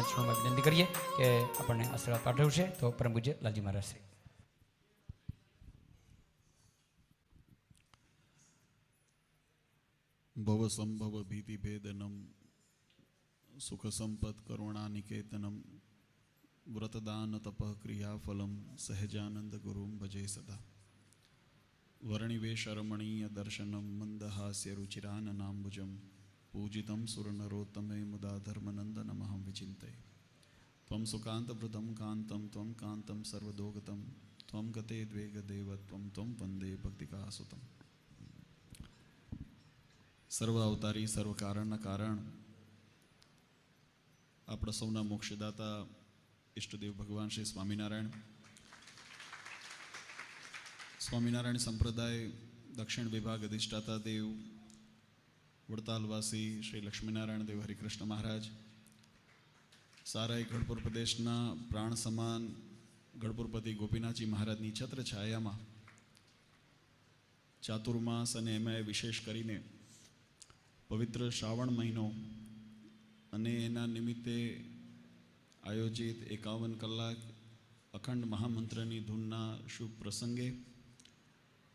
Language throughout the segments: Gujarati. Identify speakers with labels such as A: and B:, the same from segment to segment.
A: આપણા ચરણોમાં વિનંતી કરીએ કે આપણને આશીર્વાદ પાઠવશે તો પરમ પૂજ્ય લાલજી મહારાજ શ્રી.
B: ભવ સંભવ ભીતિ ભેદનમ, સુખ સંપદ કરુણા નિકેતનમ વ્રતદાન તપ ક્રિયાફલમ સહેજાનંદ ગુરુમ ભજે સદા. વર્ણિવેશ રમણીય દર્શનમ, મંદહાસ્ય રુચિરાનનાંબુજમ પૂજિતમ સુરનરોત્તમે મુદા ધર્મનંદનમહં વિચિંતય ત્વં સુકાંતવૃતમ કાંતમ ત્વં ગતે દ્વેગ દેવ ત્વં ત્વં વંદે ભક્તિકાસુતમ સર્વ અવતારી સર્વ કારણના કારણ આપણા સૌના મોક્ષદાતા ઈષ્ટદેવ ભગવાન શ્રી સ્વામિનારાયણ સ્વામિનારાયણ સંપ્રદાય દક્ષિણ વિભાગ અધિષ્ઠાતા દેવ વડતાલવાસી શ્રી લક્ષ્મીનારાયણ દેવ હરિકૃષ્ણ મહારાજ, સારાઈ ગઢપુર પ્રદેશના પ્રાણ સમાન ગઢપુરપતિ ગોપીનાથજી મહારાજની છત્ર છાયામાં ચાતુર્માસ અને એમાં વિશેષ કરીને પવિત્ર શ્રાવણ મહિનો અને એના નિમિત્તે આયોજિત એકાવન કલાક અખંડ મહામંત્રની ધૂનના શુભ પ્રસંગે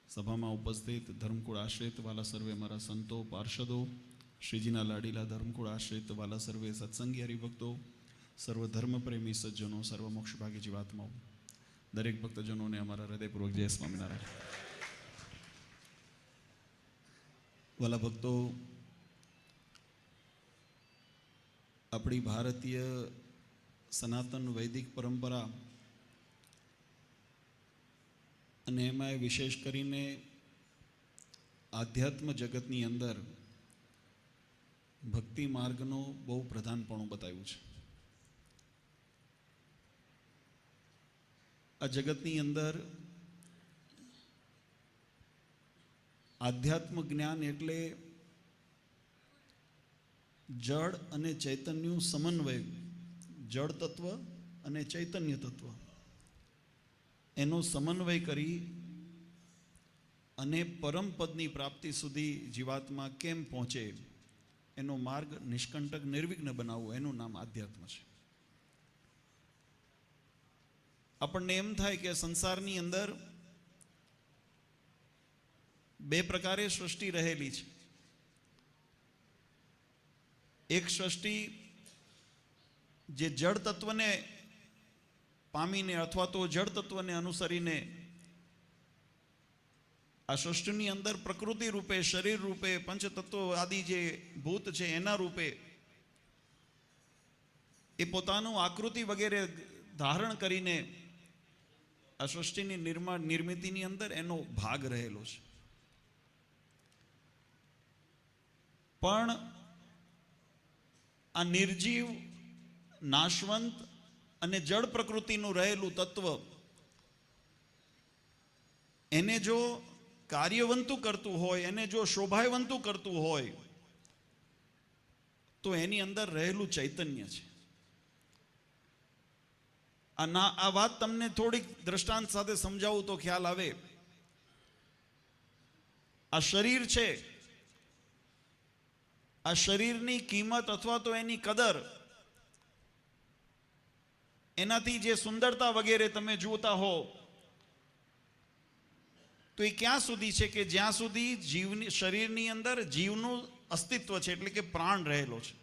B: સભામાં ઉપસ્થિત ધર્મકુળ આશ્રિત વાલા સર્વે મારા સંતો પાર્ષદો શ્રીજીના લાડીલા ધર્મકુળ આશ્રિત વાલા સર્વે સત્સંગી હરિભક્તો સર્વ ધર્મપ્રેમી સજ્જનો સર્વ મોક્ષભાગી જીવાત્માઓ દરેક ભક્તજનોને અમારા હૃદયપૂર્વક જય સ્વામિનારાયણ વાલા ભક્તો આપણી ભારતીય સનાતન વૈદિક પરંપરા અને એમાં વિશેષ કરીને આધ્યાત્મ જગતની અંદર ભક્તિ માર્ગનો બહુ પ્રધાનપણું બતાવ્યું છે. આ જગતની અંદર આધ્યાત્મ જ્ઞાન એટલે જળ અને ચૈતન્યનું સમન્વય. જળ તત્વ અને ચૈતન્ય તત્વ. એનો સમન્વય કરી અને પરમપદની પ્રાપ્તિ સુધી જીવાત્મા કેમ પહોંચે એનો માર્ગ નિષ્કંટક નિર્વિઘ્ન બનાવવો, એનું નામ આધ્યાત્મ છે. આપણને એમ થાય કે સંસારની અંદર બે પ્રકારે સૃષ્ટિ રહેલી છે. એક સૃષ્ટિ જે જળ તત્વને પામીને અથવા તો જળ તત્વને અનુસરીને આ સૃષ્ટિની અંદર પ્રકૃતિ રૂપે, શરીર રૂપે, પંચતત્વો આદિ જે ભૂત છે એના રૂપે એ પોતાનું આકૃતિ વગેરે ધારણ કરીને આ સૃષ્ટિની નિર્માણ નિર્મિતિની અંદર એનો ભાગ રહેલો છે. પણ આ નિર્જીવ, નાશવંત અને જળ પ્રકૃતિનું રહેલું તત્વ એને જો કાર્યવંતું કરતું હોય, એને જો શોભાયવંતું કરતું હોય, તો એની અંદર રહેલું ચૈતન્ય છે. આ ના, આ વાત તમને થોડીક દ્રષ્ટાંત સાથે સમજાવું તો ખ્યાલ આવે. આ શરીર છે. આ શરીરની કિંમત અથવા તો એની કદર એનાથી જે સુંદરતા વગેરે તમે જોતા હો, તો એ ક્યાં સુધી છે કે જ્યાં સુધી જીવની, શરીરની અંદર જીવનું અસ્તિત્વ છે, એટલે કે પ્રાણ રહેલો છે.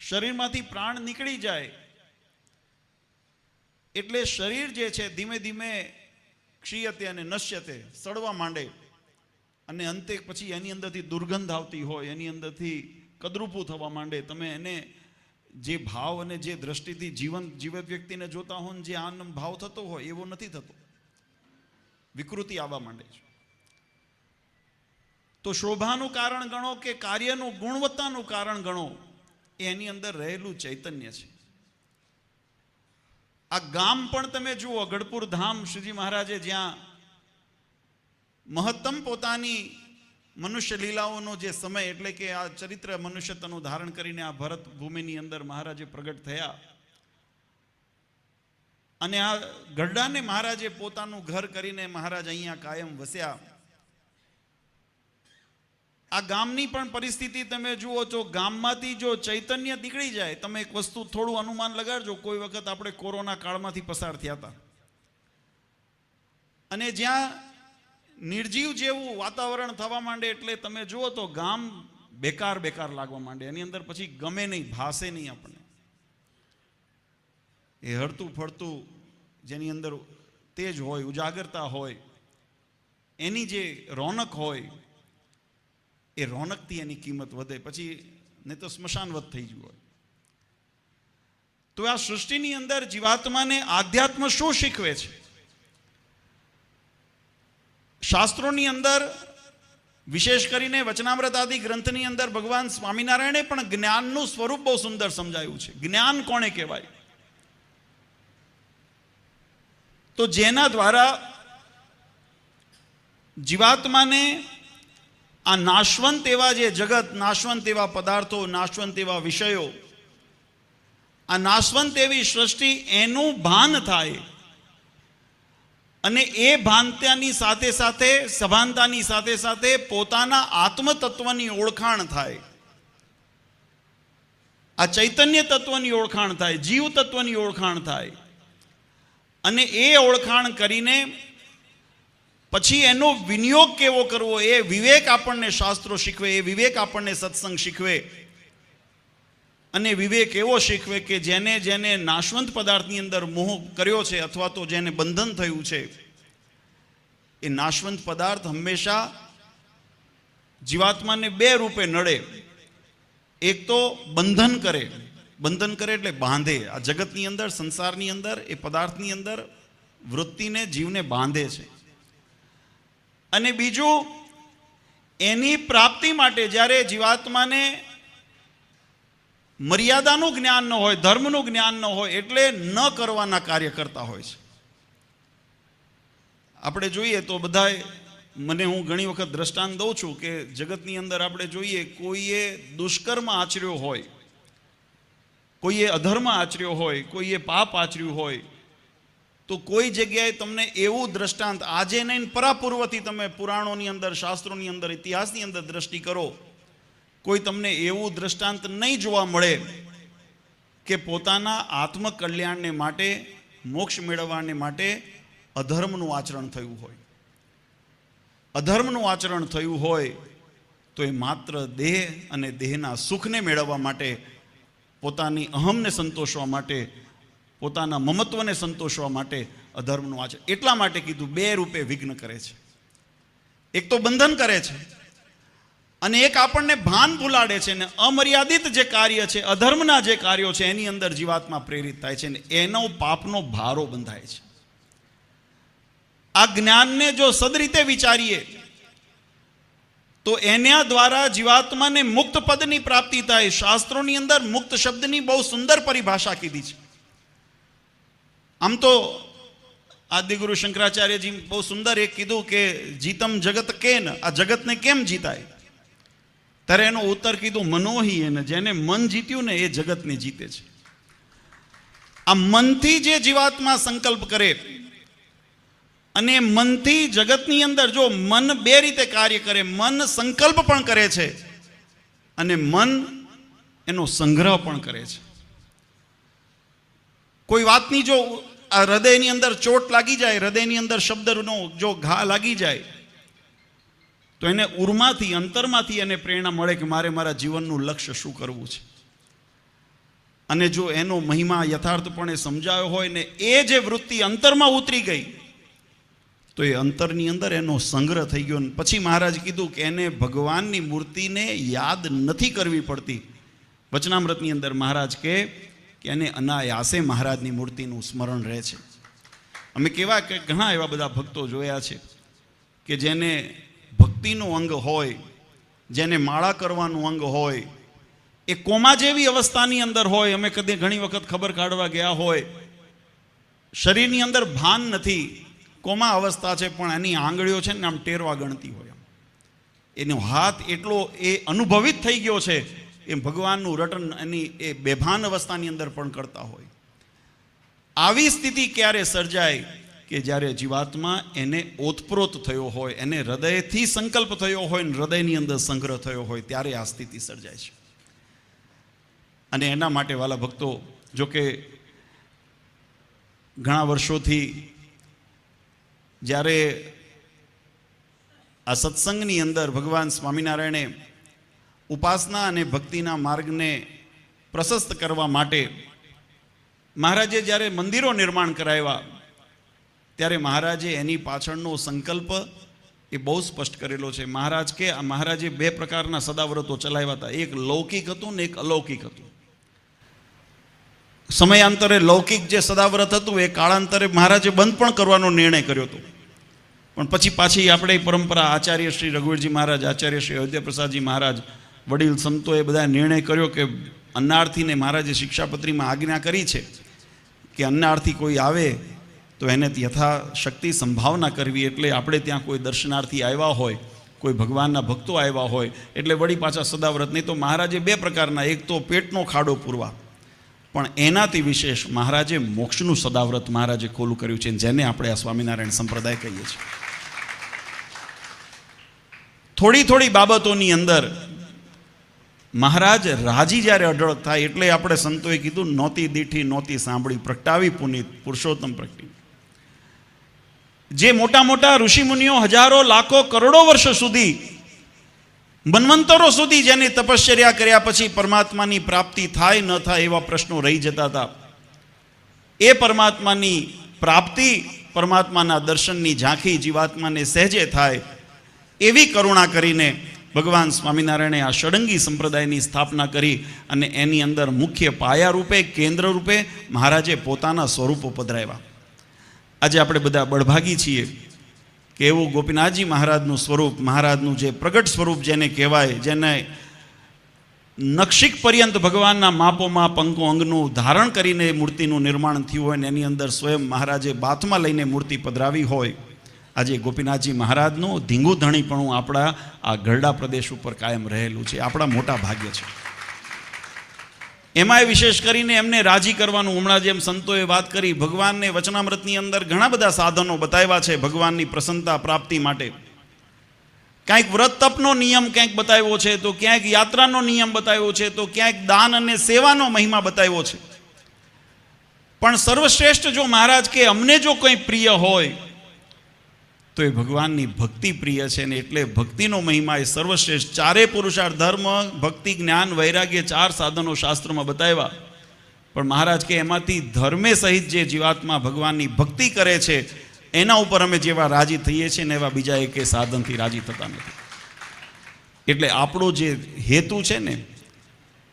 B: શરીરમાંથી પ્રાણ નીકળી જાય, એટલે શરીર જે છે ધીમે ધીમે ક્ષીયતે અને નશ્યતે સડવા માંડે અને અંતે પછી એની અંદરથી દુર્ગંધ આવતી હોય, એની અંદરથી કદરૂપું થવા માંડે. તમે એને જે ભાવ અને જે દ્રષ્ટિથી જીવન, જીવત વ્યક્તિને જોતા હોય જે આનંદ ભાવ થતો હોય, એવો નથી થતો. વિકૃતિ આવવા માંડે છે. તો શોભાનું કારણ ગણો કે કાર્યનું ગુણવત્તાનું કારણ ગણો, એની અંદર રહેલું ચૈતન્ય છે. આ ગામ પણ તમે જુઓ ગઢપુર ધામ, શ્રીજી મહારાજે જ્યાં મહત્તમ પોતાની મનુષ્ય લીલાઓનો જે સમય એટલે કે આ ચરિત્ર મનુષ્યતાનું ધારણ કરીને આ ભરત ભૂમિની અંદર મહારાજે પ્રગટ થયા. અને આ ગઢડાને મહારાજે પોતાનું ઘર કરીને મહારાજ અહીંયા કાયમ વસ્યા. આ ગામની પણ પરિસ્થિતિ તમે જુઓ છો, ગામમાંથી જો ચૈતન્ય નીકળી જાય, તમે એક વસ્તુ થોડું અનુમાન લગાડજો, કોઈ વખત આપણે કોરોના કાળમાંથી પસાર થયા હતા. અને જ્યાં નિર્જીવ જેવું વાતાવરણ થવા માંડે એટલે તમે જુઓ તો ગામ બેકાર બેકાર લાગવા માંડે. એની અંદર પછી ગમે નહીં, ભાસે નહીં આપણને. એ હળતું ફરતું જેની અંદર તેજ હોય, ઉજાગરતા હોય, એની જે રોનક હોય, એ રોનકથી એની કિંમત વધે. પછી ને તો સ્મશાનવત થઈ ગયું હોય. તો આ સૃષ્ટિની અંદર જીવાત્માને આધ્યાત્મ શું શીખવે છે? શાસ્ત્રોની અંદર, વિશેષ કરીને વચનામૃત આદિ ગ્રંથની અંદર ભગવાન સ્વામિનારાયણે પણ જ્ઞાનનું સ્વરૂપ બહુ સુંદર સમજાયું છે. જ્ઞાન કોણે કહેવાય? તો જેના દ્વારા જીવાત્માને આ નાશવંત એવા જે જગત, નાશવંત એવા પદાર્થો, નાશવંત એવા વિષયો, આ નાશવંત એવી સૃષ્ટિ એનું ભાન થાય અને એ ભાનતાની સાથે સાથે, સભાનતાની સાથે સાથે પોતાના આત્મતત્વની ઓળખાણ થાય. આ ચૈતન્ય તત્વની ઓળખાણ થાય, જીવ તત્વની ઓળખાણ થાય. અને એ ઓળખાણ કરીને પછી એનો વિનિયોગ કેવો કરવો, એ વિવેક આપણને શાસ્ત્રો શીખવે, એ વિવેક આપણને સત્સંગ શીખવે. અને વિવેક એવો શીખવે કે જેને જેને નાશવંત પદાર્થની અંદર મોહ કર્યો છે અથવા તો જેને બંધન થયું છે, એ નાશવંત પદાર્થ હંમેશા જીવાત્માને બે રૂપે નડે. એક તો બંધન કરે. બંધન કરે એટલે બાંધે. આ જગતની અંદર, સંસારની અંદર, એ પદાર્થની અંદર વૃત્તિને, જીવને બાંધે છે. અને બીજું, એની પ્રાપ્તિ માટે જ્યારે જીવાત્માને મર્યાદાનું જ્ઞાન ન હોય, ધર્મનું જ્ઞાન ન હોય, એટલે ન કરવાના કાર્ય કરતા હોય છે. આપણે જોઈએ તો બધાએ, મને હું ઘણી વખત દ્રષ્ટાંત દઉં છું કે જગતની અંદર આપણે જોઈએ, કોઈએ દુષ્કર્મ આચર્યો હોય, કોઈએ અધર્મ આચર્યો હોય, કોઈએ પાપ આચર્યું હોય, તો કોઈ જગ્યાએ તમને એવું દ્રષ્ટાંત આજે નહીં, પરાપૂર્વથી તમે પુરાણોની અંદર, શાસ્ત્રોની અંદર, ઇતિહાસની અંદર દ્રષ્ટિ કરો કોઈ તમને એવું દ્રષ્ટાંત નહીં જોવા મળે કે પોતાના આત્મકલ્યાણને માટે, મોક્ષ મેળવવાને માટે અધર્મનું આચરણ થયું હોય. અધર્મનું આચરણ થયું હોય તો એ માત્ર દેહ અને દેહના સુખને મેળવવા માટે, પોતાની અહમને સંતોષવા માટે, પોતાના મમત્વને સંતોષવા માટે અધર્મનું આચરણ. એટલા માટે કીધું, બે રૂપે વિઘ્ન કરે છે. એક તો બંધન કરે છે. અને એક આપણને ભાન ભૂલાડે છે ને અમર્યાદિત જે કાર્ય છે, અધર્મના જે કાર્યો છે, એની અંદર જીવાત્મા પ્રેરિત થાય છે ને એનો પાપનો ભારો બંધાય છે. આ જ્ઞાનને જો સદરીતે વિચારીએ, તો એના દ્વારા જીવાત્માને મુક્ત પદની પ્રાપ્તિ થાય. શાસ્ત્રોની અંદર મુક્ત શબ્દની બહુ સુંદર પરિભાષા કીધી છે. આમ તો આદિગુરુ શંકરાચાર્યજી બહુ સુંદર એક કીધું કે, જીતમ જગત કેન? આ જગતને કેમ જીતાય? ત્યારે એનો ઉત્તર કીધું, મનોહી એને, જેને મન જીત્યું ને એ જગતને જીતે છે. આ મનથી જે જીવાત્મા સંકલ્પ કરે અને મનથી જગતની અંદર જો મન બે રીતે કાર્ય કરે, મન સંકલ્પ પણ કરે છે અને મન એનો સંગ્રહ પણ કરે છે. કોઈ વાતની જો આ હૃદયની અંદર ચોટ લાગી જાય, હૃદયની અંદર શબ્દનો જો ઘા લાગી જાય તો એને ઉર્માથી અંતરમાંથી એને પ્રેરણા મળે કે મારે મારા જીવનનું લક્ષ્ય શું કરવું છે. અને જો એનો મહિમા યથાર્થપણે સમજાયો હોય ને એ જે વૃત્તિ અંતરમાં ઉતરી ગઈ, તો એ અંતરની અંદર એનો સંગ્રહ થઈ ગયો પછી મહારાજ કીધું કે એને ભગવાનની મૂર્તિને યાદ નથી કરવી પડતી. વચનામૃતની અંદર મહારાજ કે કે એને અનાયાસે મહારાજની મૂર્તિનું સ્મરણ રહે છે. અમે કેવા કે ઘણા એવા બધા ભક્તો જોયા છે કે જેને ભક્તિનું અંગ હોય, જેને માળા કરવાનું અંગ હોય, એ કોમા જેવી અવસ્થાની અંદર હોય, અમે કદી ઘણી વખત ખબર કાઢવા ગયા હોય, શરીરની અંદર ભાન નથી, કોમા અવસ્થા છે, પણ એની આંગળીઓ છે ને આમ ટેરવા ગણતી હોય. એનો હાથ એટલો એ અનુભવિત થઈ ગયો છે એ ભગવાનનું રટન એની એ બેભાન અવસ્થાની અંદર પણ કરતા હોય આવી સ્થિતિ ક્યારે સર્જાય કે જ્યારે જીવાત્મા એને ઓતપ્રોત થયો હોય, એને હૃદયથી સંકલ્પ થયો હોય ને હૃદયની અંદર સંગ્રહ થયો હોય, ત્યારે આ સ્થિતિ સર્જાય છે. અને એના માટે વાલા ભક્તો, જો કે ઘણા વર્ષોથી જ્યારે આ સત્સંગની અંદર ભગવાન સ્વામિનારાયણે ઉપાસના અને ભક્તિના માર્ગને પ્રશસ્ત કરવા માટે મહારાજે જ્યારે મંદિરો નિર્માણ કરાવ્યા ત્યારે મહારાજે એની પાછળનો સંકલ્પ એ બહુ સ્પષ્ટ કરેલો છે. મહારાજ કે, આ મહારાજે બે પ્રકારના સદાવ્રતો ચલાવ્યા હતા. એક લૌકિક હતું ને એક અલૌકિક હતું. સમયાંતરે લૌકિક જે સદાવ્રત હતું, એ કાળાંતરે મહારાજે બંધ પણ કરવાનો નિર્ણય કર્યો હતો. પણ પછી પાછી આપણે પરંપરા આચાર્ય શ્રી રઘુવીરજી મહારાજ, આચાર્ય શ્રી અયોધ્યા પ્રસાદજી મહારાજ, વડીલ સંતોએ બધા નિર્ણય કર્યો કે અન્નાર્થીને મહારાજે શિક્ષાપત્રીમાં આજ્ઞા કરી છે કે અન્નાર્થી કોઈ આવે તો એને યથાશક્તિ સંભાવના કરવી એટલે આપણે ત્યાં કોઈ દર્શનાર્થી આવ્યા હોય, કોઈ ભગવાનના ભક્તો આવ્યા હોય, એટલે વળી પાછા સદાવ્રત. નહીં તો મહારાજે બે પ્રકારના, એક તો પેટનો ખાડો પૂરવા. પણ એનાથી વિશેષ મહારાજે મોક્ષનું સદાવ્રત મહારાજે ખોલું કર્યું છે, જેને આપણે આ સ્વામિનારાયણ સંપ્રદાય કહીએ છીએ. થોડી થોડી બાબતોની અંદર મહારાજ રાજી જ્યારે અઢળક થાય એટલે આપણે સંતોએ કીધું નોતી દીઠી નોતી સાંભળી, પ્રગટાવી પુનિત, પુરુષોત્તમ પ્રગટી. જે મોટા મોટા ઋષિમુનિઓ હજારો, લાખો, કરોડો વર્ષ સુધી મનવંતરો સુધી જેની તપશ્ચર્યા કર્યા પછી પરમાત્માની પ્રાપ્તિ થાય, ન થાય એવા પ્રશ્નો રહી જતા હતા. એ પરમાત્માની પ્રાપ્તિ, પરમાત્માના દર્શનની ઝાંખી જીવાત્માને સહેજે થાય, એવી કરુણા કરીને ભગવાન સ્વામિનારાયણે આ ષડંગી સંપ્રદાયની સ્થાપના કરી અને એની અંદર મુખ્ય પાયા રૂપે કેન્દ્ર રૂપે મહારાજે પોતાના સ્વરૂપો પધરાવ્યા. આજે આપણે બધા બળભાગી છીએ કે એવું ગોપીનાથજી મહારાજનું સ્વરૂપ, મહારાજનું જે પ્રગટ સ્વરૂપ જેને કહેવાય, જેને નક્ષિક પર્યંત ભગવાનના માપોમાં પંકો અંગનું ધારણ કરીને મૂર્તિનું નિર્માણ થયું હોય ને એની અંદર સ્વયં મહારાજે બાથમાં લઈને મૂર્તિ પધરાવી હોય, આજે ગોપીનાથજી મહારાજનું ધીંગું ધણીપણું આપણા આ ગરડા પ્રદેશ ઉપર કાયમ રહેલું છે. આપણા મોટા ભાગ્ય છે. એમાંય વિશેષ કરીને એમને રાજી કરવાનું, હમણાં જેમ સંતોએ વાત કરી, ભગવાનને વચનામૃતની અંદર ઘણા બધા સાધનો બતાવ્યા છે ભગવાનની પ્રસન્નતા પ્રાપ્તિ માટે. ક્યાંક વ્રત તપનો નિયમ ક્યાંક બતાવ્યો છે, તો ક્યાંક યાત્રાનો નિયમ બતાવ્યો છે, તો ક્યાંક દાન અને સેવાનો મહિમા બતાવ્યો છે. પણ સર્વશ્રેષ્ઠ જો મહારાજ કે અમને જો કંઈ પ્રિય હોય તો એ ભગવાનની ભક્તિ પ્રિય છે ને એટલે ભક્તિનો મહિમા એ સર્વશ્રેષ્ઠ. ચારે પુરુષાર્થ, ધર્મ, ભક્તિ, જ્ઞાન, વૈરાગ્ય ચાર સાધનો શાસ્ત્રોમાં બતાવ્યા. પણ મહારાજ કે એમાંથી ધર્મે સહિત જે જીવાત્મા ભગવાનની ભક્તિ કરે છે, એના ઉપર અમે જેવા રાજી થઈએ છીએ ને એવા બીજા એકે સાધનથી રાજી થતા નથી. એટલે આપણો જે હેતુ છે ને,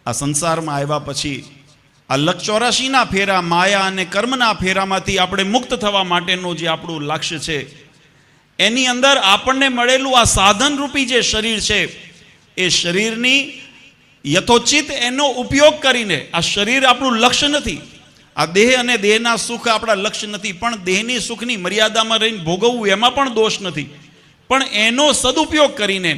B: આ સંસારમાં આવ્યા પછી આ લક્ષ ફેરા, માયા અને કર્મના ફેરામાંથી આપણે મુક્ત થવા માટેનું જે આપણું લક્ષ્ય છે એની અંદર આપણને મળેલું આ સાધન રૂપી જે શરીર છે, એ શરીરની યથોચિત એનો ઉપયોગ કરીને, આ શરીર આપણું લક્ષ્ય નથી. આ દેહ અને દેહના સુખ આપણા લક્ષ્ય નથી, પણ દેહની સુખની મર્યાદામાં રહીને ભોગવવું એમાં પણ દોષ નથી. પણ એનો સદુપયોગ કરીને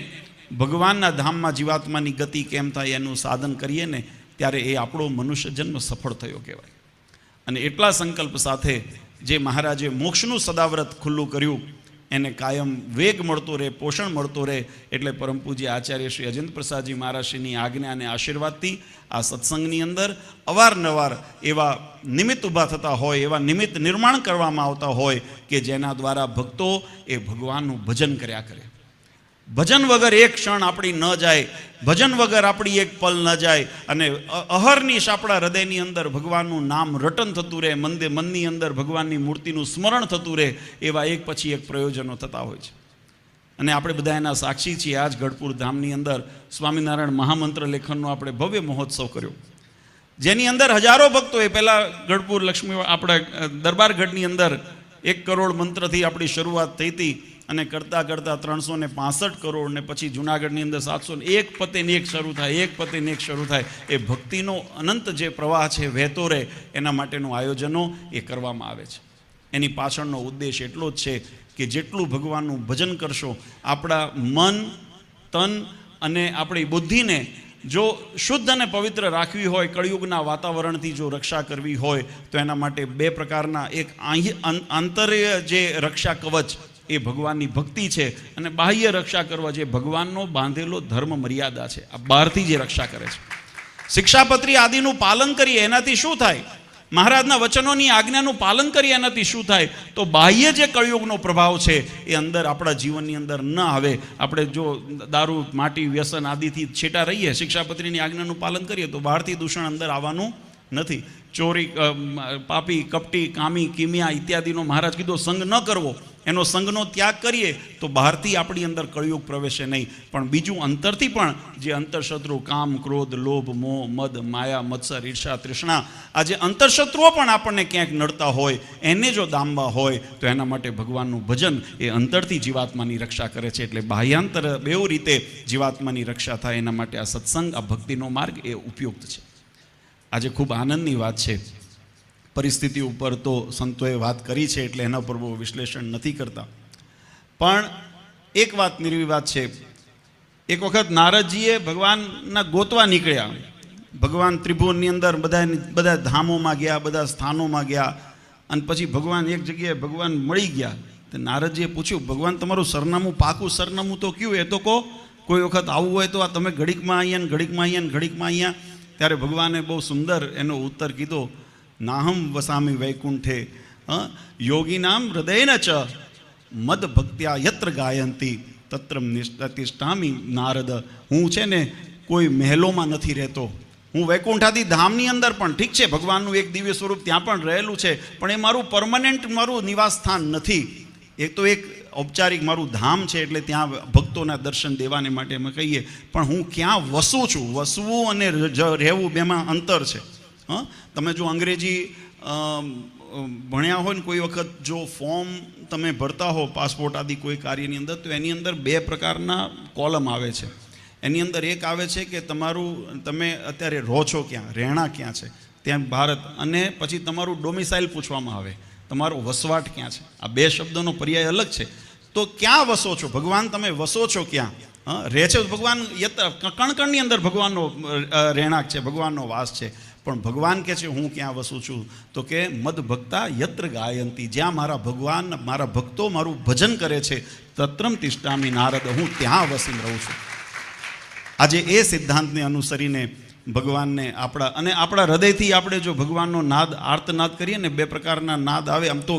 B: ભગવાનના ધામમાં જીવાત્માની ગતિ કેમ થાય એનું સાધન કરીએ ને, ત્યારે એ આપણો મનુષ્ય જન્મ સફળ થયો કહેવાય. અને એટલા સંકલ્પ સાથે જે મહારાજે મોક્ષનું સદાવ્રત ખુલ્લું કર્યું એને કાયમ વેગ મળતો રહે, પોષણ મળતો રહે એટલે પરમ પૂજ્ય આચાર્ય શ્રી અજંત પ્રસાદજી મહારાજશ્રીની આજ્ઞા અને આશીર્વાદથી આ સત્સંગની અંદર અવારનવાર એવા નિમિત્ત ઊભા થતા હોય, એવા નિમિત્ત નિર્માણ કરવામાં આવતા હોય કે જેના દ્વારા ભક્તો એ ભગવાનનું ભજન કર્યા કરે. ભજન વગર એક ક્ષણ આપણી ન જાય, ભજન વગર આપણી એક પલ ન જાય, અને અહરનીશ આપણા હૃદયની અંદર ભગવાનનું નામ રટન થતું રહે મંદિર મનની અંદર ભગવાનની મૂર્તિનું સ્મરણ થતું રહે, એવા એક પછી એક પ્રયોજનો થતા હોય છે. અને આપણે બધા એના સાક્ષી છીએ આજ ગઢપુર ધામની અંદર સ્વામિનારાયણ મહામંત્ર લેખનનો આપણે ભવ્ય મહોત્સવ કર્યો. જેની અંદર હજારો ભક્તો, એ પહેલાં ગઢપુર લક્ષ્મી, આપણા દરબારગઢની અંદર એક કરોડ મંત્રથી આપણી શરૂઆત થઈ હતી. અને કરતાં કરતાં ત્રણસો ને પાસઠ કરોડ ને પછી જુનાગઢની અંદર સાતસો એક પતે ને એક શરૂ થાય, એક પતે ને એક શરૂ થાય. એ ભક્તિનો અનંત જે પ્રવાહ છે, વહેતો રહે, એના માટેનું આયોજનો એ કરવામાં આવે છે. એની પાછળનો ઉદ્દેશ એટલો જ છે કે જેટલું ભગવાનનું ભજન કરશો, આપણા મન, તન અને આપણી બુદ્ધિને જો શુદ્ધ અને પવિત્ર રાખવી હોય, કળિયુગના વાતાવરણથી જો રક્ષા કરવી હોય, તો એના માટે બે પ્રકારના એક આંહી- આં- જે રક્ષા કવચ એ ભગવાનની ભક્તિ છે અને બાહ્ય રક્ષા કરવા જે ભગવાનનો બાંધેલો ધર્મ મર્યાદા છે. આ બહારથી જે રક્ષા કરે છે. શિક્ષાપત્રી આદિનું પાલન કરીએ એનાથી શું થાય? મહારાજના વચનોની આજ્ઞાનું પાલન કરીએ એનાથી શું થાય? તો બાહ્ય જે કળયુગનો પ્રભાવ છે એ અંદર આપણા જીવનની અંદર ન આવે. આપણે જો દારૂ, માટી, વ્યસન આદિથી છેટા રહીએ, શિક્ષાપત્રીની આજ્ઞાનું પાલન કરીએ, તો બહારથી દૂષણ અંદર આવવાનું નથી. ચોરી પાપી, કપટી, કામી, કિમિયા ઇત્યાદિનો મહારાજ કીધો, સંગ ન કરવો. એનો સંઘનો ત્યાગ કરીએ તો બહારથી આપણી અંદર કળિયુગ પ્રવેશે નહીં. પણ બીજું અંતરથી પણ જે અંતરશત્રુ કામ, ક્રોધ, લોભ, મોહ, મદ, માયા, મત્સર, ઈર્ષા, તૃષ્ણા, આ જે અંતરશત્રુઓ પણ આપણને ક્યાંક નડતા હોય, એને જો દામવા હોય, તો એના માટે ભગવાનનું ભજન એ અંતરથી જીવાત્માની રક્ષા કરે છે. એટલે બાહ્યાંતર બેઉ રીતે જીવાત્માની રક્ષા થાય એના માટે આ સત્સંગ, આ ભક્તિનો માર્ગ એ ઉપયુક્ત છે. આજે ખૂબ આનંદની વાત છે. પરિસ્થિતિ ઉપર તો સંતોએ વાત કરી છે એટલે એના પર બહુ વિશ્લેષણ નથી કરતા. પણ એક વાત નિર્વિવાદ છે. એક વખત નારદજીએ ભગવાનના ગોતવા નીકળ્યા. ભગવાન ત્રિભુવનની અંદર બધા બધા ધામોમાં ગયા બધા સ્થાનોમાં ગયા અને પછી ભગવાન એક જગ્યાએ ભગવાન મળી ગયા. તો નારદજીએ પૂછ્યું, ભગવાન, તમારું સરનામું પાકું સરનામું તો કયું એ તો કહો? કોઈ વખત આવવું હોય તો આ તમે ઘડીકમાં અહીંયા ઘડીકમાં અહીંયા ઘડીકમાં અહીંયા ત્યારે ભગવાને બહુ સુંદર એનો ઉત્તર કીધો નાહમ વસામી વૈકુંઠે યોગીનામ હૃદયન ચ, મદ ભક્ત્યા યત્ર ગાયંતી, તત્ર તિષ્ઠામી નારદ. હું છે ને કોઈ મહેલોમાં નથી રહેતો. હું વૈકુંઠાથી ધામની અંદર પણ, ઠીક છે, ભગવાનનું એક દિવ્ય સ્વરૂપ ત્યાં પણ રહેલું છે, પણ એ મારું પરમનન્ટ મારું નિવાસ સ્થાન નથી. એક તો એક ઔપચારિક મારું ધામ છે, એટલે ત્યાં ભક્તોના દર્શન દેવાને માટે અમે કહીએ. પણ હું ક્યાં વસું છું? વસવું અને રહેવું બેમાં અંતર છે. હં? તમે જો અંગ્રેજી ભણ્યા હોય ને કોઈ વખત જો ફોર્મ તમે ભરતા હો પાસપોર્ટ આદિ કોઈ કાર્યની અંદર, તો એની અંદર બે પ્રકારના કોલમ આવે છે. એની અંદર એક આવે છે કે તમારું, તમે અત્યારે રહો છો ક્યાં, રહેણા ક્યાં છે? ત્યાં ભારત, અને પછી તમારું ડોમિસાઇલ પૂછવામાં આવે. તમારો વસવાટ ક્યાં છે? આ બે શબ્દોનો પર્યાય અલગ છે. તો ક્યાં વસો છો? ભગવાન તમે વસો છો ક્યાં? હા, રહે છે ભગવાન કણકણની અંદર ભગવાનનો રહેણાંક છે, ભગવાનનો વાસ છે. પણ ભગવાન કે છે, હું ક્યાં વસું છું? તો કે મદ ભક્તા યત્ર ગાયંતી. જ્યાં મારા ભગવાન, મારા ભક્તો મારું ભજન કરે છે, તત્રમ તિષ્ઠામી નારદ, હું ત્યાં વસી રહું છું. આજે એ સિદ્ધાંતને અનુસરીને ભગવાનને આપણા, અને આપણા હૃદયથી આપણે જો ભગવાનનો નાદ, આર્તનાદ કરીએ ને, બે પ્રકારના નાદ આવે, આમ તો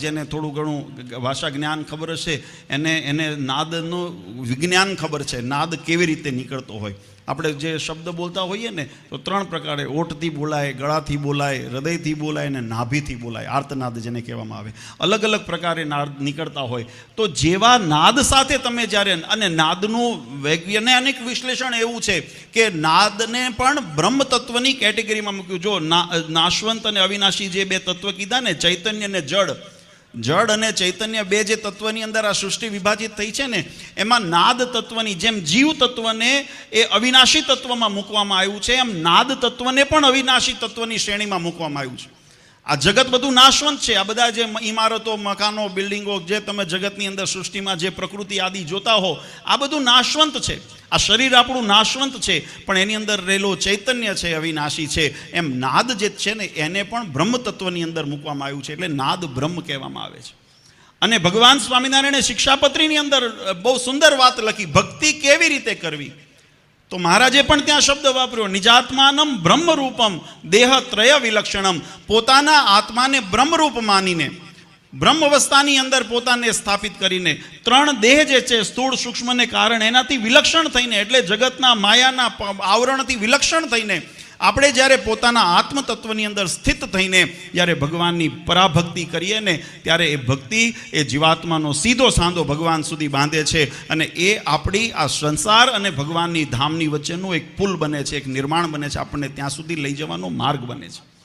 B: જેને થોડું ઘણું ભાષા જ્ઞાન ખબર હશે, એને એને નાદનું વિજ્ઞાન ખબર છે, નાદ કેવી રીતે નીકળતો હોય. આપણે જે શબ્દ બોલતા હોઈએ ને, તો ત્રણ પ્રકારે, ઓઠથી બોલાય, ગળાથી બોલાય, હૃદયથી બોલાય અને નાભીથી બોલાય. આર્તનાદ જેને કહેવામાં આવે. અલગ અલગ પ્રકારે નાદ નીકળતા હોય. તો જેવા નાદ સાથે તમે જ્યારે, અને નાદનું વૈજ્ઞાનિક વિશ્લેષણ એવું છે કે નાદને પણ બ્રહ્મ તત્વની કેટેગરીમાં મૂક્યું. જો નાશવંત અને અવિનાશી જે બે તત્વ કીધા ને, ચૈતન્ય અને જડ જડ અને ચૈતન્ય બે જે તત્વની અંદર આ સૃષ્ટિ વિભાજિત થઈ છે ને, એમાં નાદ તત્વની જેમ જીવ તત્વને એ અવિનાશી તત્વમાં મૂકવામાં આવ્યું છે, એમ નાદ તત્વને પણ અવિનાશી તત્વની શ્રેણીમાં મૂકવામાં આવ્યું છે. આ જગત બધું નાશવંત છે. આ બધા જે ઇમારતો મકાનો, બિલ્ડિંગો, જે તમે જગતની અંદર સૃષ્ટિમાં જે પ્રકૃતિ, આદિ જોતા હો, આ બધું નાશવંત છે. આ શરીર આપણું નાશવંત છે, પણ એની અંદર રહેલો ચૈતન્ય છે, અવિનાશી છે. એમ નાદ જે છે ને, એને પણ બ્રહ્મ તત્વની અંદર મૂકવામાં આવ્યું છે, એટલે નાદ બ્રહ્મ કહેવામાં આવે છે. અને ભગવાન સ્વામિનારાયણે શિક્ષાપત્રીની અંદર બહુ સુંદર વાત લખી, ભક્તિ કેવી રીતે કરવી? તો મહારાજે પણ ત્યાં શબ્દ વાપર્યો, નિજાત્માનમ બ્રહ્મરૂપમ દેહ ત્રય વિલક્ષણમ. પોતાના આત્માને બ્રહ્મરૂપ માનીને બ્રહ્મ અવસ્થાની અંદર પોતાને સ્થાપિત કરીને ત્રણ દેહ જે છે, સ્થૂળ સૂક્ષ્મને કારણે એનાથી વિલક્ષણ થઈને, એટલે જગતના માયાના આવરણથી વિલક્ષણ થઈને, આપણે જ્યારે પોતાના આત્મ તત્વની અંદર સ્થિત થઈને, જ્યારે ભગવાનની પરાભક્તિ કરીએ ને, ત્યારે એ ભક્તિ, એ જીવાત્માનો સીધો સાંધો ભગવાન સુધી બાંધે છે અને એ આપણી આ સંસાર અને ભગવાનની ધામની વચ્ચેનું એક પુલ બને છે, એક નિર્માણ બને છે, આપણને ત્યાં સુધી લઈ જવાનો માર્ગ બને છે.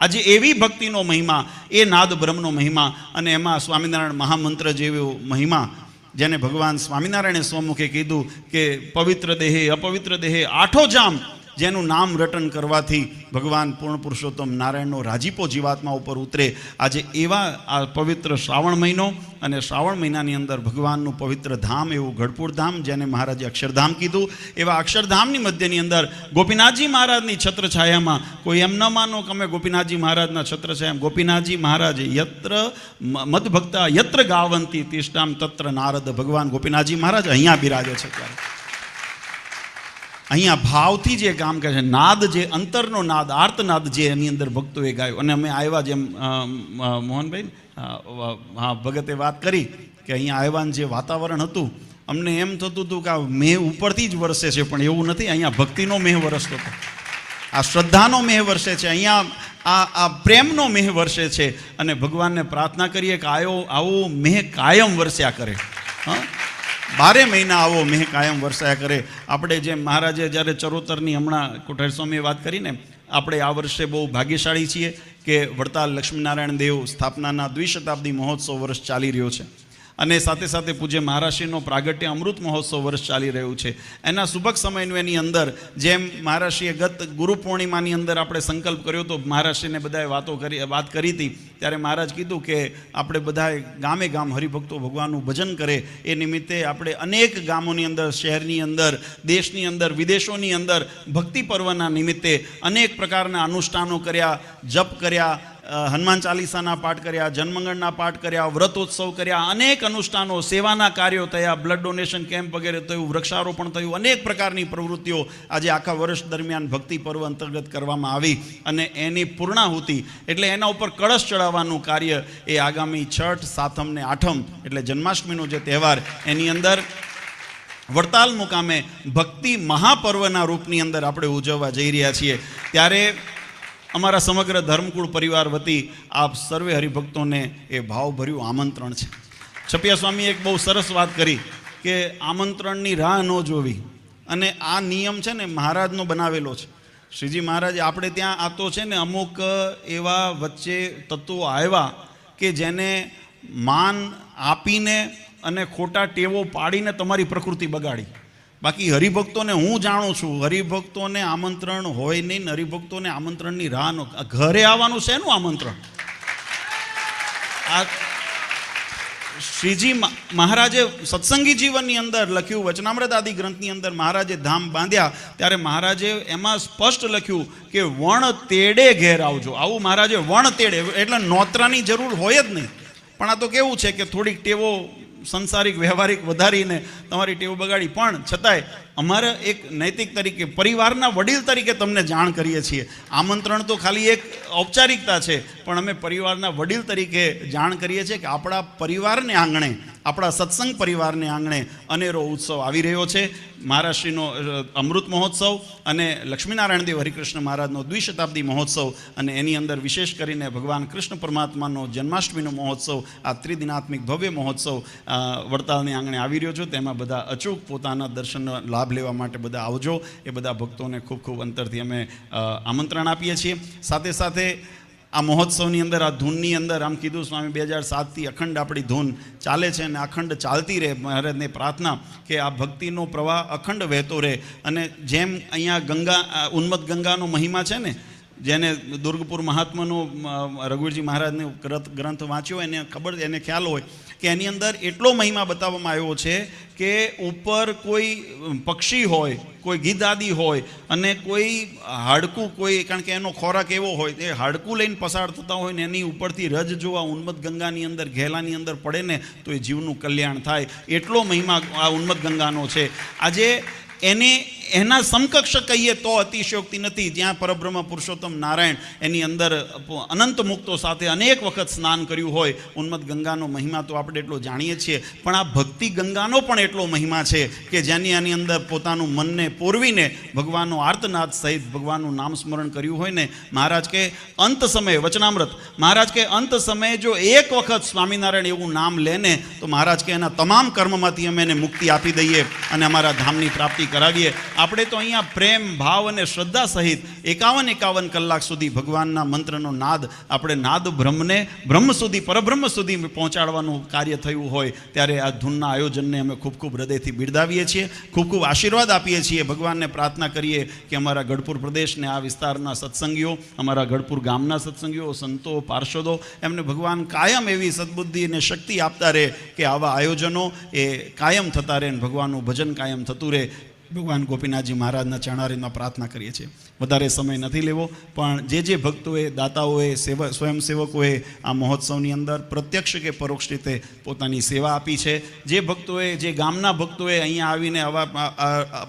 B: આજે એવી ભક્તિનો મહિમા, એ નાદ બ્રહ્મનો મહિમા અને એમાં સ્વામિનારાયણ મહામંત્ર જેવો મહિમા, જેને ભગવાન સ્વામિનારાયણે સ્વમુખે કીધું કે પવિત્ર દેહે, અપવિત્ર દેહે આઠો જામ જેનું નામ રટન કરવાથી ભગવાન પૂર્ણ પુરુષોત્તમ નારાયણનો રાજીપો જીવાત્મા ઉપર ઉતરે. આજે એવા આ પવિત્ર શ્રાવણ મહિનો અને શ્રાવણ મહિનાની અંદર ભગવાનનું પવિત્ર ધામ એવું ગઢપુર ધામ જેને મહારાજે અક્ષરધામ કીધું. એવા અક્ષરધામની મધ્યની અંદર ગોપીનાથજી મહારાજની છત્રછાયામાં કોઈ એમ ન માનો કે અમે ગોપીનાથજી મહારાજના છત્રછાયા ગોપીનાથજી મહારાજ યત્ર મદભક્તા યત્ર ગાવંતી તિષ્ટામ તત્ર નારદ ભગવાન ગોપીનાથજી મહારાજ અહીંયા બિરાજે છે ત્યારે. અહીંયા ભાવથી જે કામ કરે છે, નાદ જે અંતરનો નાદ, આર્તનાદ જે એની અંદર ભક્તોએ ગાયો. અને અમે આવ્યા જેમ મોહનભાઈ હા, ભગતે વાત કરી કે અહીંયા આવ્યાનું જે વાતાવરણ હતું, અમને એમ થતું હતું કે આ મેહ ઉપરથી જ વરસે છે, પણ એવું નથી, અહીંયા ભક્તિનો મેહ વરસતો હતો. આ શ્રદ્ધાનો મેહ વરસે છે, અહીંયા આ આ પ્રેમનો મેહ વરસે છે, અને ભગવાનને પ્રાર્થના કરીએ કે આયો, આવો મેહ કાયમ વરસ્યા કરે. હા? બારે મહિના આવો મેં કાયમ વરસાયા કરે. આપણે જેમ મહારાજે જ્યારે ચરોતરની હમણાં કોઠાર સ્વામીએ વાત કરીને, આપણે આ વર્ષે બહુ ભાગ્યશાળી છીએ કે વડતાલ લક્ષ્મીનારાયણ દેવ સ્થાપનાના દ્વિશતાબ્દી મહોત્સવ વર્ષ ચાલી રહ્યો છે. અને સાથે સાથે પૂજ્ય મહારાષ્ટ્રીનો પ્રાગટ્ય અમૃત મહોત્સવ વર્ષ ચાલી રહ્યું છે. એના સુભક સમન્વયની અંદર જેમ મહારાષ્ટ્રીએ ગત ગુરુ પૂર્ણિમાની અંદર આપણે સંકલ્પ કર્યો તો મહારાષ્ટ્રીને બધાએ વાતો કરી, વાત કરી હતી. ત્યારે મહારાજ કીધું કે આપણે બધાએ ગામે ગામ હરિભક્તો ભગવાનનું ભજન કરે. એ નિમિત્તે આપણે અનેક ગામોની અંદર, શહેરની અંદર, દેશની અંદર, વિદેશોની અંદર ભક્તિ પર્વના નિમિત્તે અનેક પ્રકારના અનુષ્ઠાનો કર્યા, જપ કર્યા હનુમાન ચાલીસાના પાઠ કર્યા, જન્મંગળના પાઠ કર્યા, વ્રતોત્સવ કર્યા, અનેક અનુષ્ઠાનો, સેવાના કાર્યો થયા બ્લડ ડોનેશન કેમ્પ વગેરે થયું, વૃક્ષારોપણ થયું, અનેક પ્રકારની પ્રવૃત્તિઓ આજે આખા વર્ષ દરમિયાન ભક્તિ પર્વ અંતર્ગત કરવામાં આવી અને એની પૂર્ણાહુતિ એટલે એના ઉપર કળશ ચડાવવાનું કાર્ય એ આગામી છઠ, સાતમ ને આઠમ એટલે જન્માષ્ટમીનો જે તહેવાર એની અંદર વડતાલ મુકામે ભક્તિ મહાપર્વના રૂપની અંદર આપણે ઉજવવા જઈ રહ્યા છીએ. ત્યારે અમારા સમગ્ર ધર્મકુળ પરિવાર વતી આપ સર્વે હરિભક્તોને એ ભાવભર્યું આમંત્રણ છે. છપિયા સ્વામીએ એક બહુ સરસ વાત કરી કે આમંત્રણની રાહ ન જોવી. અને આ નિયમ છે ને મહારાજનો બનાવેલો છે. શ્રીજી મહારાજ, આપણે ત્યાં આ તો છે ને અમુક એવા વચ્ચે તત્વો આવ્યા કે જેને માન આપીને અને ખોટા ટેવો પાડીને તમારી પ્રકૃતિ બગાડી. બાકી હરિભક્તોને હું જાણું છું, હરિભક્તોને આમંત્રણ હોય નહીં હરિભક્તોને આમંત્રણની રાહ નો ઘરે આવવાનું શેનું આમંત્રણ? આ શ્રીજી મહારાજે સત્સંગી જીવનની અંદર લખ્યું વચનામૃત આદિ ગ્રંથની અંદર મહારાજે ધામ બાંધ્યા, ત્યારે મહારાજે એમાં સ્પષ્ટ લખ્યું કે વણ તેડે ઘેર આવજો. આવું મહારાજે વણ તેડે, એટલે નોતરાની જરૂર હોય જ નહીં. પણ આ તો કેવું છે કે થોડીક ટેવો સંસારિક, વ્યવહારિક વધારીને તમારી ટેવ બગાડી. પણ છતાંય અમારે એક નૈતિક તરીકે, પરિવારના વડીલ તરીકે તમને જાણ કરીએ છીએ. આમંત્રણ તો ખાલી એક ઔપચારિકતા છે. પણ અમે પરિવારના વડીલ તરીકે જાણ કરીએ છીએ કે આપણા પરિવારને આંગણે, આપણા સત્સંગ પરિવારને આંગણે અનેરો ઉત્સવ આવી રહ્યો છે. મહારાષ્ટ્રીનો અમૃત મહોત્સવ અને લક્ષ્મીનારાયણદેવ હરિકૃષ્ણ મહારાજનો દ્વિશતાબ્દી મહોત્સવ અને એની અંદર વિશેષ કરીને ભગવાન કૃષ્ણ પરમાત્માનો જન્માષ્ટમીનો મહોત્સવ, આ ત્રિદિનાત્મિક ભવ્ય મહોત્સવ વડતાલને આંગણે આવી રહ્યો છે. તેમાં બધા અચૂક પોતાના દર્શનનો લાભ લેવા માટે બધા આવજો. એ બધા ભક્તોને ખૂબ ખૂબ અંતરથી અમે આમંત્રણ આપીએ છીએ. સાથે સાથે આ મહોત્સવની અંદર આ ધૂનની અંદર આમ કીધું સ્વામી બે હજાર સાતથી અખંડ આપણી ધૂન ચાલે છે અને અખંડ ચાલતી રહે. મહારાજને પ્રાર્થના કે આ ભક્તિનો પ્રવાહ અખંડ વહેતો રહે. અને જેમ અહીંયા ગંગા ઉન્મત ગંગાનો મહિમા છે ને જેને દુર્ગપુર મહાત્માનો અ, રઘુવીરજી મહારાજને ગ્રંથ વાંચ્યો એને ખબર એને ખ્યાલ હોય કે એની અંદર એટલો મહિમા બતાવવામાં આવ્યો છે કે ઉપર કોઈ પક્ષી હોય, કોઈ ગીદાદી હોય અને કોઈ હાડકું કોઈ, કારણ કે એનો ખોરાક એવો હોય તે હાડકું લઈને પસાર થતા હોય ને એની ઉપરથી રજ જો આ ઉન્મત્ત ગંગાની અંદર, ઘેલાની અંદર પડે ને તો એ જીવનું કલ્યાણ થાય. એટલો મહિમા આ ઉન્મત ગંગાનો છે. આજે એને એના સમકક્ષ કહીએ તો અતિશયોક્તિ નથી. જ્યાં પરબ્રહ્મ, પુરુષોત્તમ, નારાયણ એની અંદર અનંત મુક્તો સાથે અનેક વખત સ્નાન કર્યું હોય ઉન્મત ગંગાનો મહિમા તો આપણે એટલો જાણીએ છીએ. પણ આ ભક્તિ ગંગાનો પણ એટલો મહિમા છે કે જેની આની અંદર પોતાનું મનને પોરવીને ભગવાનનો આર્તનાદ સહિત ભગવાનનું નામ સ્મરણ કર્યું હોય ને, મહારાજ કે અંત સમયે, વચનામૃત, મહારાજ કે અંત સમયે જો એક વખત સ્વામિનારાયણ એવું નામ લે ને, તો મહારાજ કે એના તમામ કર્મમાંથી અમે એને મુક્તિ આપી દઈએ અને અમારા ધામની પ્રાપ્તિ કરાવીએ. આપણે તો અહીંયા પ્રેમ, ભાવ અને શ્રદ્ધા સહિત એકાવન એકાવન કલાક સુધી ભગવાનના મંત્રનો નાદ આપણે નાદ બ્રહ્મને, બ્રહ્મ સુધી, પરબ્રહ્મ સુધી પહોંચાડવાનું કાર્ય થયું હોય ત્યારે આ ધૂનના આયોજનને અમે ખૂબ ખૂબ હૃદયથી બિરદાવીએ છીએ. ખૂબ ખૂબ આશીર્વાદ આપીએ છીએ. ભગવાનને પ્રાર્થના કરીએ કે અમારા ગઢપુર પ્રદેશને આ વિસ્તારના સત્સંગીઓ, અમારા ગઢપુર ગામના સત્સંગીઓ, સંતો, પાર્ષદો, એમને ભગવાન કાયમ એવી સદબુદ્ધિ અને શક્તિ આપતા રહે કે આવા આયોજનો એ કાયમ થતા રહે ભગવાનનું ભજન કાયમ થતું રહે. ભગવાન ગોપીનાથજી મહારાજના ચરણારીમાં પ્રાર્થના કરીએ છીએ. વધારે સમય નથી લેવો, પણ જે જે ભક્તોએ, દાતાઓએ, સેવા, સ્વયંસેવકોએ આ મહોત્સવની અંદર પ્રત્યક્ષ કે પરોક્ષ રીતે પોતાની સેવા આપી છે. જે ભક્તોએ, જે ગામના ભક્તોએ અહીંયા આવીને આવા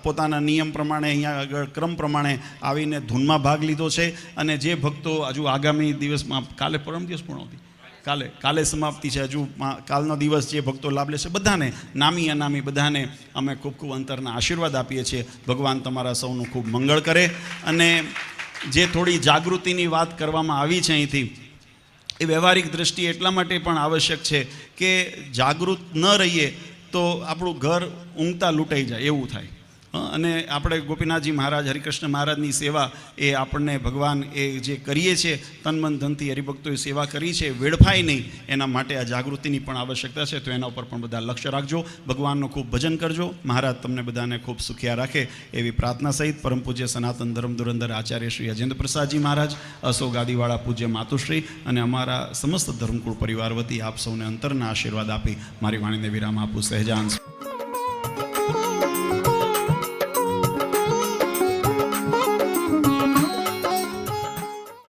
B: પોતાના નિયમ પ્રમાણે અહીંયા આગળ, ક્રમ પ્રમાણે આવીને ધૂનમાં ભાગ લીધો છે અને જે ભક્તો હજુ આગામી દિવસમાં કાલે પરમ દિવસ પણ હતી. કાલે કાલે સમાપ્તિ છે. હજુ કાલનો દિવસ જે ભક્તો લાભ લેશે, બધાને, નામી અનામી બધાને અમે ખૂબ ખૂબ અંતરના આશીર્વાદ આપીએ છીએ. ભગવાન તમારા સૌનું ખૂબ મંગળ કરે. અને જે થોડી જાગૃતિની વાત કરવામાં આવી છે અહીંથી, એ વ્યવહારિક દ્રષ્ટિએ એટલા માટે પણ આવશ્યક છે કે જાગૃત ન રહીએ તો આપણું ઘર ઊંઘતા લૂંટાઈ જાય, એવું થાય. અને આપણે ગોપીનાથજી મહારાજ, હરિકૃષ્ણ મહારાજની સેવા એ આપણને ભગવાન એ જે કરીએ છીએ તનમન ધનથી હરિભક્તોએ સેવા કરી છે, વેડફાય નહીં, એના માટે આ જાગૃતિની પણ આવશ્યકતા છે. તો એના ઉપર પણ બધા લક્ષ્ય રાખજો, ભગવાનનું ખૂબ ભજન કરજો. મહારાજ તમને બધાને ખૂબ સુખિયા રાખે એવી પ્રાર્થના સહિત પરમ પૂજ્ય સનાતન ધર્મ ધુરંધર આચાર્ય શ્રી અજેન્દ્ર પ્રસાદજી મહારાજ, અશોક ગાદીવાળા પૂજ્ય માતુશ્રી અને અમારા સમસ્ત ધર્મકુળ પરિવાર વતી આપ સૌને અંતરના આશીર્વાદ આપી મારી વાણીને વિરામ આપું. સહેજાન.